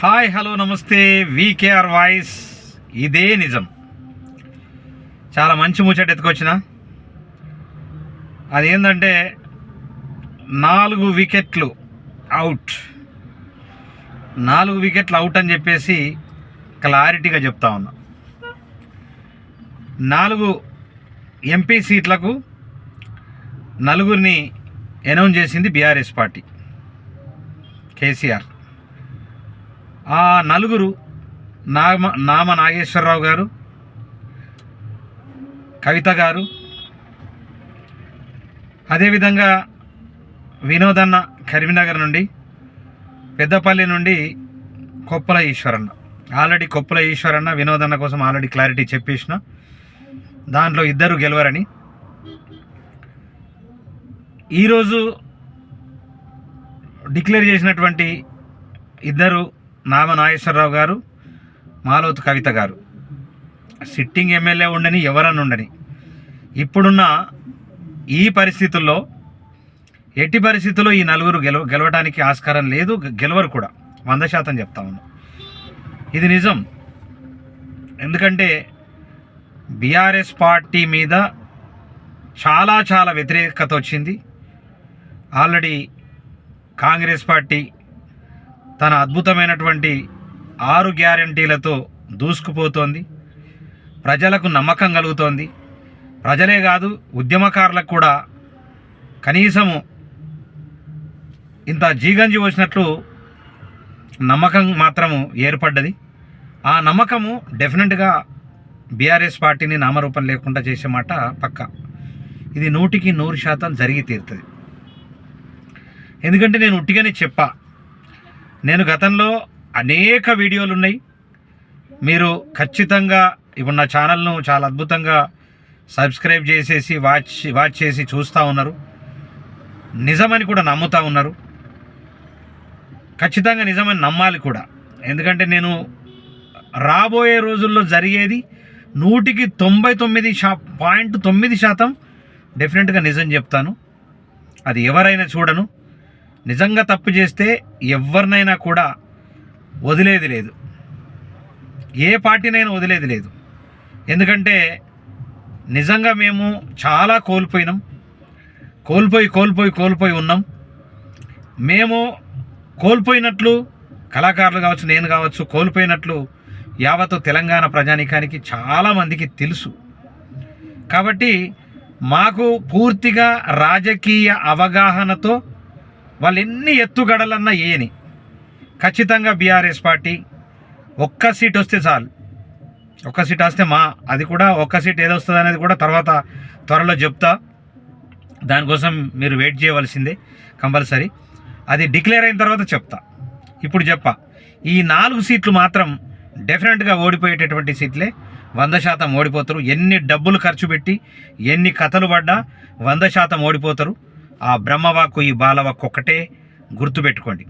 Hi hello నమస్తే VKR voice ఇదే నిజం. చాలా మంచి ముచ్చట ఎత్తుకొచ్చిన. అదేంటంటే నాలుగు వికెట్లు అవుట్ నాలుగు వికెట్లు అవుట్ అని చెప్పేసి క్లారిటీగా చెప్తా ఉన్నా. నాలుగు ఎంపీ సీట్లకు నలుగురిని అనౌన్స్ చేసింది బీఆర్ఎస్ పార్టీ కేసీఆర్ ఆ నలుగురు నామ నామ నాగేశ్వరరావు గారు కవిత గారు అదేవిధంగా వినోదన్న కరీంనగర్ నుండి పెద్దపల్లి నుండి కొప్పల ఈశ్వరన్న. ఆల్రెడీ కొప్పల ఈశ్వరన్న వినోదన్న కోసం ఆల్రెడీ క్లారిటీ చెప్పేసిన. దాంట్లో ఇద్దరు గెలవరని. ఈరోజు డిక్లేర్ చేసినటువంటి ఇద్దరు నామ నాగేశ్వరరావు గారు మాలోతు కవిత గారు. సిట్టింగ్ ఎమ్మెల్యే ఉండని ఎవరన్నా ఉండని. ఇప్పుడున్న ఈ పరిస్థితుల్లో ఎట్టి పరిస్థితుల్లో ఈ నలుగురు గెలవ గెలవడానికి ఆస్కారం లేదు గెలవరు కూడా. వంద శాతం చెప్తా ఉన్నా. ఇది నిజం. ఎందుకంటే బీఆర్ఎస్ పార్టీ మీద చాలా చాలా వ్యతిరేకత వచ్చింది. ఆల్రెడీ కాంగ్రెస్ పార్టీ తన అద్భుతమైనటువంటి ఆరు గ్యారంటీలతో దూసుకుపోతోంది. ప్రజలకు నమ్మకం కలుగుతోంది. ప్రజలే కాదు ఉద్యమకారులకు కూడా కనీసము ఇంత జీగంజి వచ్చినట్లు నమ్మకం మాత్రము ఏర్పడ్డది. ఆ నమ్మకము డెఫినెట్గా బీఆర్ఎస్ పార్టీని నామరూపం లేకుండా చేసే మాట పక్క. ఇది నూటికి నూరు శాతం జరిగి తీరుతుంది. ఎందుకంటే నేను ఉట్టిగానే చెప్పా నేను గతంలో అనేక వీడియోలు ఉన్నాయి. మీరు ఖచ్చితంగా ఇప్పుడు నా ఛానల్ను చాలా అద్భుతంగా సబ్స్క్రైబ్ చేసేసి వాచ్ వాచ్ చేసి చూస్తూ ఉన్నారు. నిజమని కూడా నమ్ముతూ ఉన్నారు. ఖచ్చితంగా నిజమని నమ్మాలి కూడా. ఎందుకంటే నేను రాబోయే రోజుల్లో జరిగేది నూటికి తొంభై తొమ్మిది శా పాయింట్ తొమ్మిది శాతం డెఫినెట్గా నిజం చెప్తాను. అది ఎవరైనా చూడను. నిజంగా తప్పు చేస్తే ఎవరినైనా కూడా వదిలేది లేదు. ఏ పార్టీనైనా వదిలేది లేదు. ఎందుకంటే నిజంగా మేము చాలా కోల్పోయినాం. కోల్పోయి కోల్పోయి కోల్పోయి ఉన్నాం. మేము కోల్పోయినట్లు కళాకారులు కావచ్చు నేను కావచ్చు కోల్పోయినట్లు యావత్తు తెలంగాణ ప్రజానికానికి చాలామందికి తెలుసు. కాబట్టి మాకు పూర్తిగా రాజకీయ అవగాహనతో వాళ్ళు ఎన్ని ఎత్తుగడలన్నా ఏని ఖచ్చితంగా బీఆర్ఎస్ పార్టీ ఒక్క సీట్ వస్తే చాలు. ఒక్క సీట్ వస్తే మా అది కూడా ఒక్క సీట్ ఏదో వస్తుంది అనేది కూడా తర్వాత త్వరలో చెప్తా. దానికోసం మీరు వెయిట్ చేయవలసిందే కంపల్సరీ. అది డిక్లేర్ అయిన తర్వాత చెప్తా. ఇప్పుడు చెప్ప. ఈ నాలుగు సీట్లు మాత్రం డెఫినెట్గా ఓడిపోయేటటువంటి సీట్లే. వంద శాతం ఓడిపోతారు. ఎన్ని డబ్బులు ఖర్చు పెట్టి ఎన్ని కథలు పడ్డా వంద శాతం ఓడిపోతారు. ఆ బ్రహ్మవాకు ఈ బాలవాకు ఒకటే గుర్తుపెట్టుకోండి.